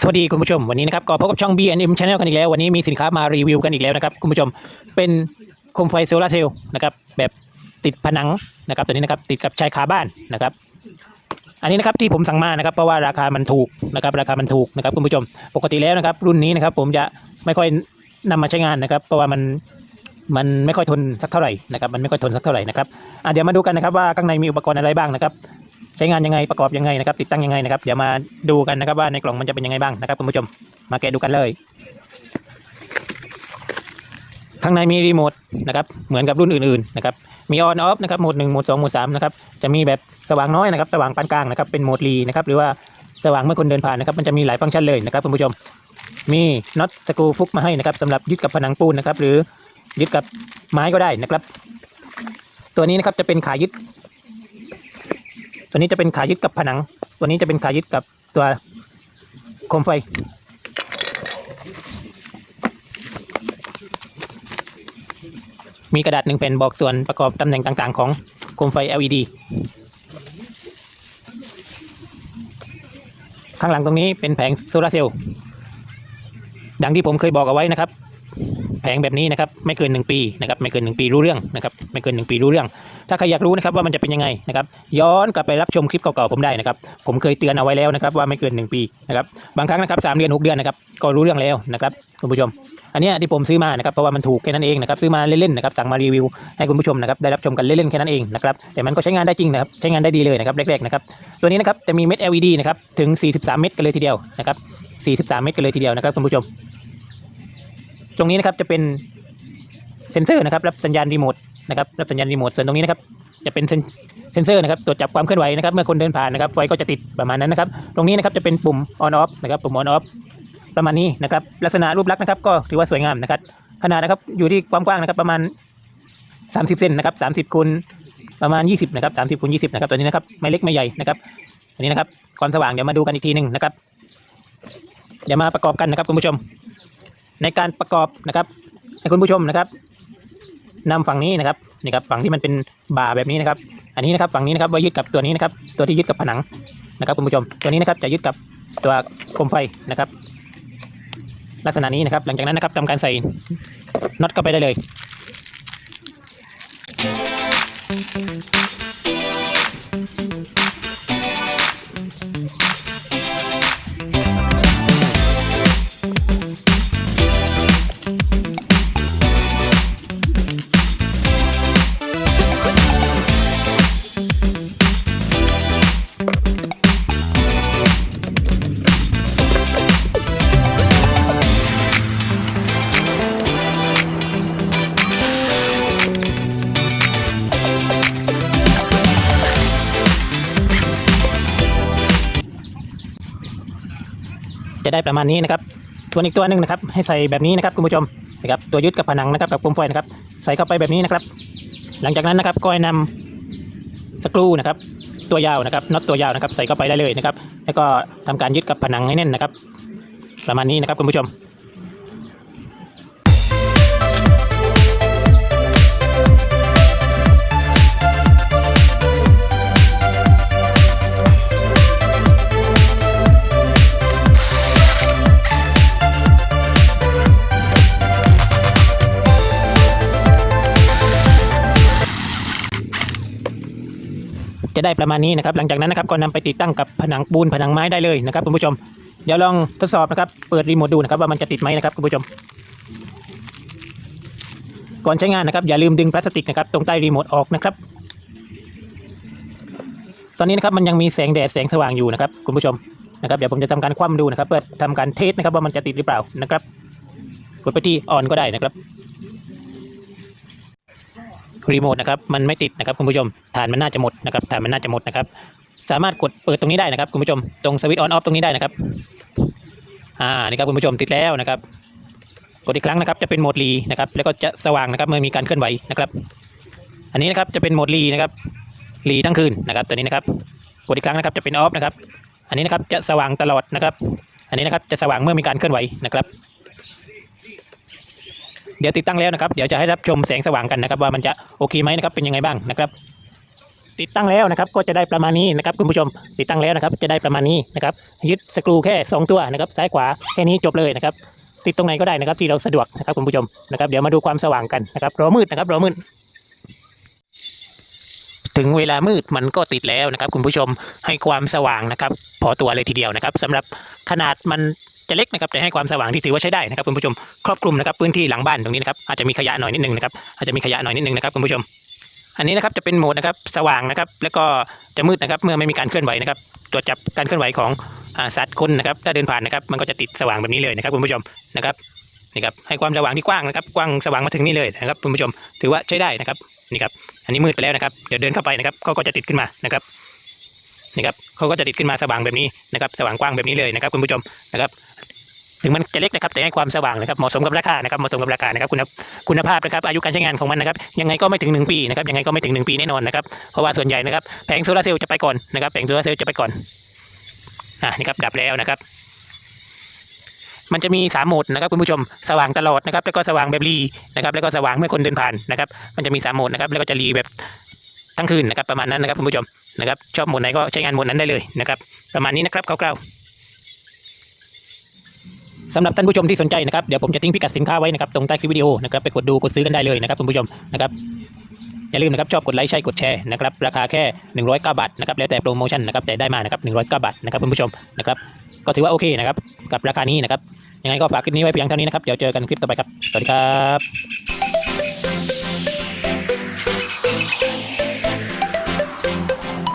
สวัสดีคุณผู้ชมวันนี้นะครับก็พบกับช่อง B&M Channel กันอีกแล้ว วันนี้มีสินค้ามารีวิวกันอีกแล้วนะครับคุณผู้ชมเป็นโคมไฟโซลาร์เซลล์นะครับแบบติดผนังนะครับตัวนี้นะครับติดกับชายคาบ้านนะครับ อันนี้นะครับที่ผมสั่งมานะครับเพราะว่าราคามันถูกนะครับราคามันถูกนะครับคุณผู้ชมปกติแล้วนะครับ รุ่นนี้นะครับผมจะไม่ค่อยนำมาใช้งานนะครับ เพราะว่ามันมันไม่ค่อยทนสักเท่าไหร่นะครับมันไม่ค่อยทนสักเท่าไหร่นะครับอะเดี๋ยวมาดูกันนะครับว่าข้างในมีอุปกรณ์อะไรบ้างนะครับ ใช้งานยังไงประกอบยังไงนะครับ ติดตั้งยังไงนะครับ เดี๋ยวมาดูกันนะครับว่าในกล่องมันจะเป็นยังไงบ้างนะครับคุณผู้ชม มาแกะดูกันเลยข้างในมีรีโมทนะครับเหมือนกับรุ่นอื่นๆนะครับมีออนออฟนะครับโหมดหนึ่งโหมดสองโหมดสามนะครับจะมีแบบสว่างน้อยนะครับสว่างปานกลางนะครับเป็นโหมดรีนะครับหรือว่าสว่างเมื่อคนเดินผ่านนะครับมันจะมีหลายฟังก์ชันเลยนะครับคุณผู้ชมมีน็อตสกรูฟุกมาให้นะครับสำหรับยึดกับผนังปูนนะครับหรือยึดกับไม้ก็ได้นะครับ ตัวนี้นะครับจะเป็นขายึด ตัวนี้จะเป็นขายึดกับผนัง ตัวนี้จะเป็นขายึดกับตัวโคมไฟ มีกระดาษหนึ่งแผ่นบอกส่วนประกอบตำแหน่งต่างๆ ของโคมไฟ LED ข้างหลังตรงนี้เป็นแผงโซลาเซลล์ดังที่ผมเคยบอกเอาไว้นะครับ แผงแบบนี้นะครับไม่เกิน 1 ปีนะครับไม่เกิน 1 ปีรู้เรื่องนะครับไม่เกิน 1 ปีรู้เรื่อง ถ้าใครอยากรู้นะครับว่ามันจะเป็นยังไงนะครับย้อนกลับไปรับชมคลิปเก่าๆผมได้นะครับผมเคยเตือนเอาไว้แล้วนะครับว่าไม่เกิน 1 ปีนะครับบางครั้งนะครับสามเดือน 6 เดือนนะครับก็รู้เรื่องแล้วนะครับคุณผู้ชม อันนี้ที่ผมซื้อมานะครับเพราะว่ามันถูกแค่นั้นเองนะครับซื้อมาเล่นๆนะครับสั่งมารีวิวให้คุณผู้ชมนะครับได้รับชมกันเล่นๆแค่นั้นเองนะครับแต่มันก็ใช้งานได้จริงนะครับใช้งานได้ดีเลยนะครับแรกๆนะครับตัวนี้นะครับจะมีเม็ด LED นะครับถึง 43 เม็ดกันเลยทีเดียวนะครับ43 เม็ดกันเลยทีเดียวนะครับคุณผู้ชม ตรงนี้นะครับจะเป็นเซ็นเซอร์นะครับรับสัญญาณรีโมทนะครับรับสัญญาณรีโมทส่วนตรงนี้นะครับจะเป็นเซ็นเซอร์นะครับตรวจจับความเคลื่อนไหวนะครับเมื่อคนเดินผ่านนะครับไฟก็จะติดประมาณนั้นนะครับ ตรงนี้นะครับจะเป็นปุ่ม on off นะครับปุ่ม on off ประมาณนี้นะครับลักษณะรูปลักษณ์นะครับก็ถือว่าสวยงามนะครับขนาดนะครับอยู่ที่ความกว้างนะครับประมาณ 30เซนนะครับ30คูณประมาณ 20นะครับ30คูณ20นะครับตัวนี้นะครับไม่เล็กไม่ใหญ่นะครับอันนี้นะครับความสว่างเดี๋ยวมาดูกันอีกทีหนึ่งนะครับเดี๋ยวมาประกอบกันนะครับคุณผู้ชม ในการประกอบนะครับให้คุณผู้ชมนะครับนำฝั่งนี้นะครับนี่ครับฝั่งที่มันเป็นบ่าแบบนี้นะครับ อันนี้นะครับฝั่งนี้นะครับไว้ยึดกับตัวนี้นะครับ ตัวที่ยึดกับผนังนะครับคุณผู้ชม ตัวนี้นะครับจะยึดกับตัวโคมไฟนะครับ ลักษณะนี้นะครับ หลังจากนั้นนะครับทำการใส่น็อตเข้าไปได้เลย จะได้ประมาณนี้นะครับ ส่วนอีกตัวหนึ่งนะครับ ให้ใส่แบบนี้นะครับคุณผู้ชมนะครับตัวยึดกับผนังนะครับกับโคมไฟนะครับ ใส่เข้าไปแบบนี้นะครับ หลังจากนั้นนะครับก็ให้นำสกรูนะครับ ตัวยาวนะครับน็อตตัวยาวนะครับ ใส่เข้าไปได้เลยนะครับ แล้วก็ทำการยึดกับผนังให้แน่นนะครับ ประมาณนี้นะครับคุณผู้ชม จะได้ประมาณนี้นะครับ หลังจากนั้นนะครับก็นำไปติดตั้งกับผนังปูนผนังไม้ได้เลยนะครับคุณผู้ชมเดี๋ยวลองทดสอบนะครับเปิดรีโมทดูนะครับว่ามันจะติดไหมนะครับคุณผู้ชม ก่อนใช้งานนะครับอย่าลืมดึงพลาสติกนะครับตรงใต้รีโมทออกนะครับ ตอนนี้นะครับมันยังมีแสงแดดแสงสว่างอยู่นะครับคุณผู้ชมนะครับเดี๋ยวผมจะทำการคว่ำดูนะครับเพื่อทำการเทสนะครับว่ามันจะติดหรือเปล่านะครับกดไปที่ออนก็ได้นะครับ รีโมทนะครับมันไม่ติดนะครับคุณผู้ชมฐานมันน่าจะหมดนะครับฐานมันน่าจะหมดนะครับสามารถกดเปิดตรงนี้ได้นะครับคุณผู้ชมตรงสวิตช์ออนออฟตรงนี้ได้นะครับอ่านี่ครับคุณผู้ชมติดแล้วนะครับ กดอีกครั้งนะครับจะเป็นโหมดรีนะครับแล้วก็จะสว่างนะครับเมื่อมีการเคลื่อนไหวนะครับ อันนี้นะครับจะเป็นโหมดรีนะครับรีทั้งคืนนะครับตัวนี้นะครับกดอีกครั้งนะครับจะเป็นออฟนะครับ อันนี้นะครับจะสว่างตลอดนะครับ อันนี้นะครับจะสว่างเมื่อมีการเคลื่อนไหวนะครับ ดี๋ยวติดตั้งแล้วนะครับ เดี๋ยวจะให้รับชมแสงสว่างกันนะครับ ว่ามันจะโอเคไหมนะครับ เป็นยังไงบ้างนะครับ ติดตั้งแล้วนะครับ ก็จะได้ประมาณนี้นะครับคุณผู้ชม ติดตั้งแล้วนะครับ จะได้ประมาณนี้นะครับ ยึดสกรูแค่ 2 ตัวนะครับ ซ้ายขวาแค่นี้จบเลยนะครับ ติดตรงไหนก็ได้นะครับ ที่เราสะดวกนะครับคุณผู้ชมนะครับ เดี๋ยวมาดูความสว่างกันนะครับรอมืดนะครับรอมืดถึงเวลามืดมันก็ติดแล้วนะครับ คุณผู้ชมให้ความสว่างนะครับ พอตัวเลยทีเดียวนะครับสำหรับขนาดมัน จะเล็กนะครับแต่ให้ความสว่างที่ถือว่าใช้ได้นะครับคุณผู้ชมครอบคลุมนะครับพื้นที่หลังบ้านตรงนี้นะครับอาจจะมีขยะหน่อยนิดนึงนะครับอาจจะมีขยะหน่อยนิดนึงนะครับคุณผู้ชม อันนี้นะครับจะเป็นโหมดนะครับสว่างนะครับแล้วก็จะมืดนะครับเมื่อไม่มีการเคลื่อนไหวนะครับตรวจจับการเคลื่อนไหวของสัตว์คนนะครับถ้าเดินผ่านนะครับมันก็จะติดสว่างแบบนี้เลยนะครับคุณผู้ชมนะครับนี่ครับให้ความสว่างที่กว้างนะครับกว้างสว่างมาถึงนี่เลยนะครับคุณผู้ชมถือว่าใช้ได้นะครับนี่ครับอันนี้มืดไปแล้วนะครับเดี๋ยวเดินเข้าไปนะครับก็จะติดขึ้นมานะครับ นี่ครับเขาก็จะติดขึ้นมาสว่างแบบนี้นะครับสว่างกว้างแบบนี้เลยนะครับคุณผู้ชมนะครับถึงมันจะเล็กนะครับแต่ให้ความสว่างนะครับเหมาะสมกับราคานะครับเหมาะสมกับราคานะครับคุณคุณภาพนะครับอายุการใช้งานของมันนะครับยังไงก็ไม่ถึง 1 ปีนะครับยังไงก็ไม่ถึง 1 ปีแน่นอนนะครับเพราะว่าส่วนใหญ่นะครับแผงโซลาร์เซลล์จะไปก่อนนะครับแผงโซลาร์เซลล์จะไปก่อนอะนี่ครับดับแล้วนะครับมันจะมีสามโหมดนะครับคุณผู้ชมสว่างตลอดนะครับแล้วก็สว่างแบบรีนะครับแล้วก็สว่างเมื่อคนเดินผ่านนะครับมันจะมีสามโหมดนะครับแล้วก็จะรีแบบ ทั้งคืนนะครับประมาณนั้นนะครับคุณผู้ชมนะครับชอบหมดไหนก็ใช้งานหมดนั้นได้เลยนะครับ ประมาณนี้นะครับคร่าวๆสำหรับท่านผู้ชมที่สนใจนะครับเดี๋ยวผมจะทิ้งพิกัดสินค้าไว้นะครับตรงใต้คลิปวิดีโอนะครับไปกดดูกดซื้อกันได้เลยนะครับคุณผู้ชมนะครับอย่าลืมนะครับชอบกดไลค์ใช่กดแชร์นะครับราคาแค่ 109 บาทนะครับแล้วแต่โปรโมชั่นนะครับแต่ได้มานะครับ109 บาทนะครับคุณผู้ชมนะครับก็ถือว่าโอเคนะครับกับราคานี้นะครับยังไงก็ฝากคลิปนี้ไว้เพียงเท่านี้นะครับเดี๋ยวเจอกันคลิปต่อไปครับสวัสดีครับ